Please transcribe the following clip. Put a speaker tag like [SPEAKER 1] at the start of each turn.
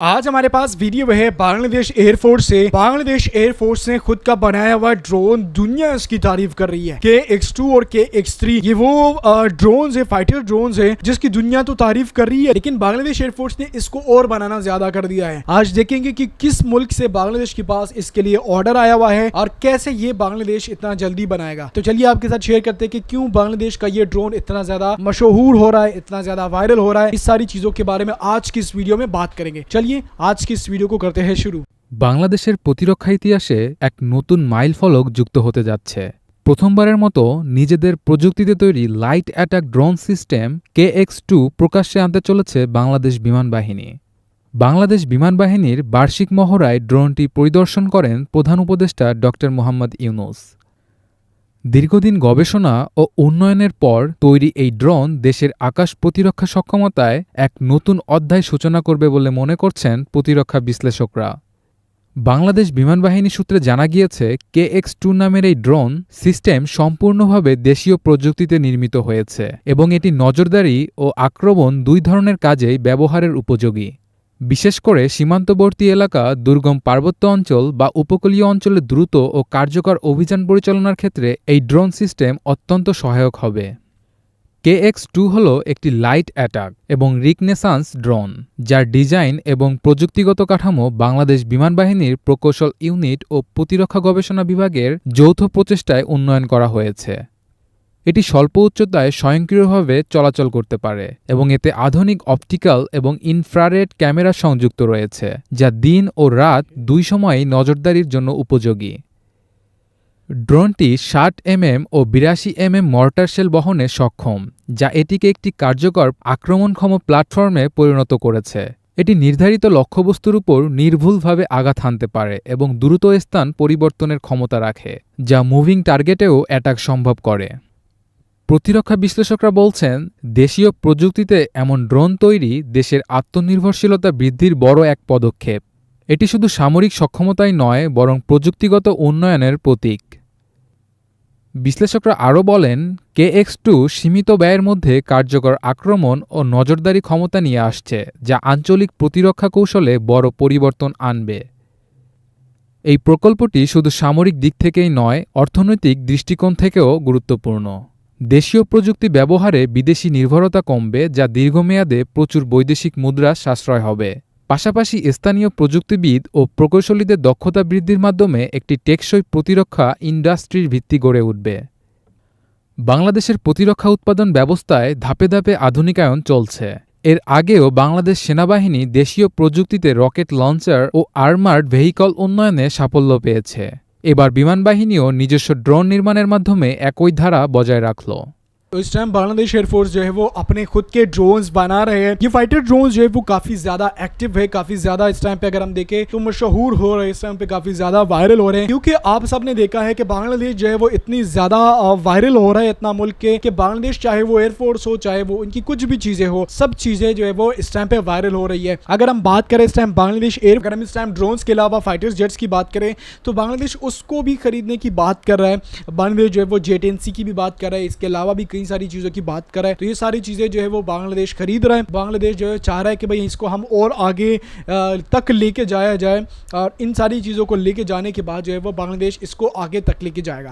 [SPEAKER 1] आज हमारे पास वीडियो है बांग्लादेश एयरफोर्स से। बांग्लादेश एयरफोर्स ने खुद का बनाया हुआ ड्रोन दुनिया इसकी तारीफ़ कर रही है। के एक्स टू और के एक्स थ्री ये वो ड्रोन है फाइटर ड्रोन है, जिसकी दुनिया तो तारीफ़ कर रही है, लेकिन बांग्लादेश एयरफोर्स ने इसको और बनाना ज़्यादा कर दिया है। आज देखेंगे कि किस मुल्क से बांग्लादेश के पास इसके लिए ऑर्डर आया हुआ है और कैसे ये बांग्लादेश इतना जल्दी बनाएगा। तो चलिए आपके साथ शेयर करते हैं कि क्यों बांग्लादेश का ये ड्रोन इतना ज़्यादा मशहूर हो रहा है, इतना ज़्यादा वायरल हो रहा है। इस सारी चीज़ों के बारे में आज की इस वीडियो में बात करेंगे। चलिए आज की इस वीडियो को करते हैं शुरू
[SPEAKER 2] বাংলাদেশের প্রতিরক্ষা ইতিহাসে এক নতুন মাইল ফলক যুক্ত হতে যাচ্ছে প্রথমবারের মতো নিজেদের প্রযুক্তিতে তৈরি লাইট অ্যাটাক ড্রোন সিস্টেম কে এক্স টু প্রকাশ্যে আনতে চলেছে বাংলাদেশ বিমান বাহিনী বাংলাদেশ বিমান বাহিনীর বার্ষিক মহড়ায় ড্রোনটি পরিদর্শন করেন প্রধান উপদেষ্টা ড মোহাম্মদ ইউনুস দীর্ঘদিন গবেষণা ও উন্নয়নের পর তৈরি এই ড্রোন দেশের আকাশ প্রতিরক্ষা সক্ষমতায় এক নতুন অধ্যায় সূচনা করবে বলে মনে করছেন প্রতিরক্ষা বিশ্লেষকরা। বাংলাদেশ বিমান বাহিনী সূত্রে জানা গিয়েছে কে এক্স টু নামের এই ড্রোন সিস্টেম সম্পূর্ণভাবে দেশীয় প্রযুক্তিতে নির্মিত হয়েছে এবং এটি নজরদারি ও আক্রমণ দুই ধরনের কাজেই ব্যবহারের উপযোগী। বিশেষ করে সীমান্তবর্তী এলাকা, দুর্গম পার্বত্য অঞ্চল বা উপকূলীয় অঞ্চলে দ্রুত ও কার্যকর অভিযান পরিচালনার ক্ষেত্রে এই ড্রোন সিস্টেম অত্যন্ত সহায়ক হবে। কে এক্স টু হল একটি লাইট অ্যাটাক এবং রিকনেসান্স ড্রোন, যার ডিজাইন এবং প্রযুক্তিগত কাঠামো বাংলাদেশ বিমান বাহিনীর প্রকৌশল ইউনিট ও প্রতিরক্ষা গবেষণা বিভাগের যৌথ প্রচেষ্টায় উন্নয়ন করা হয়েছে। এটি স্বল্প উচ্চতায় স্বয়ংক্রিয়ভাবে চলাচল করতে পারে এবং এতে আধুনিক অপটিক্যাল এবং ইনফ্রারেড ক্যামেরা সংযুক্ত রয়েছে, যা দিন ও রাত দুই সময়েই নজরদারির জন্য উপযোগী। ড্রোনটি ষাট এমএম ও বিরাশি এমএম মর্টার শেল বহনে সক্ষম, যা এটিকে একটি কার্যকর আক্রমণক্ষম প্ল্যাটফর্মে পরিণত করেছে। এটি নির্ধারিত লক্ষ্যবস্তুর উপর নির্ভুলভাবে আঘাত হানতে পারে এবং দ্রুত স্থান পরিবর্তনের ক্ষমতা রাখে, যা মুভিং টার্গেটেও অ্যাটাক সম্ভব করে। প্রতিরক্ষা বিশ্লেষকরা বলছেন, দেশীয় প্রযুক্তিতে এমন ড্রোন তৈরি দেশের আত্মনির্ভরশীলতা বৃদ্ধির বড় এক পদক্ষেপ। এটি শুধু সামরিক সক্ষমতাই নয়, বরং প্রযুক্তিগত উন্নয়নের প্রতীক। বিশ্লেষকরা আরও বলেন কে এক্স টু সীমিত ব্যয়ের মধ্যে কার্যকর আক্রমণ ও নজরদারি ক্ষমতা নিয়ে আসছে, যা আঞ্চলিক প্রতিরক্ষা কৌশলে বড় পরিবর্তন আনবে। এই প্রকল্পটি শুধু সামরিক দিক থেকেই নয়, অর্থনৈতিক দৃষ্টিকোণ থেকেও গুরুত্বপূর্ণ। দেশীয় প্রযুক্তি ব্যবহারে বিদেশি নির্ভরতা কমবে, যা দীর্ঘমেয়াদে প্রচুর বৈদেশিক মুদ্রা সাশ্রয় হবে। পাশাপাশি স্থানীয় প্রযুক্তিবিদ ও প্রকৌশলীদের দক্ষতা বৃদ্ধির মাধ্যমে একটি টেকসই প্রতিরক্ষা ইন্ডাস্ট্রির ভিত্তি গড়ে উঠবে। বাংলাদেশের প্রতিরক্ষা উৎপাদন ব্যবস্থায় ধাপে ধাপে আধুনিকায়ন চলছে। এর আগেও বাংলাদেশ সেনাবাহিনী দেশীয় প্রযুক্তিতে রকেট লঞ্চার ও আর্মার্ড ভেহিকল উন্নয়নে সাফল্য পেয়েছে। এবার বিমানবাহিনীও নিজস্ব ড্রোন নির্মাণের মাধ্যমে একই ধারা বজায় রাখল।
[SPEAKER 1] इस टाइम बांग्लादेश एयरफोर्स जो है वो अपने खुद के ड्रोन्स बना रहे हैं। ये फाइटर ड्रोन्स जो है वो काफ़ी ज़्यादा एक्टिव है, काफ़ी ज़्यादा इस टाइम पे अगर हम देखें तो मशहूर हो रहे हैं, इस टाइम पे काफ़ी ज़्यादा वायरल हो रहे हैं। क्योंकि आप सबने देखा है कि बांग्लादेश जो है वो इतनी ज़्यादा वायरल हो रहा है इतना मुल्क के कि बांग्लादेश चाहे वो एयरफोर्स हो, चाहे वो उनकी कुछ भी चीज़ें हो, सब चीज़ें जो है वो इस टाइम पे वायरल हो रही है। अगर हम बात करें इस टाइम बांग्लादेश एयर अगर हम इस टाइम ड्रोन्स के अलावा फाइटर जेट्स की बात करें तो बांग्लादेश उसको भी खरीदने की बात कर रहा है। बांग्लादेश जो है वो जेट की भी बात कर रहा है, इसके अलावा भी कई सारी चीज़ों की बात कर है तो ये सारी चीज़ें जो है वो बांग्लादेश खरीद रहा है। बांग्लादेश जो है चाह रहा है कि भाई इसको हम और आगे तक लेके जाया जाए और इन सारी चीज़ों को लेके जाने के बाद जो है वो बांग्लादेश इसको आगे तक लेके जाएगा।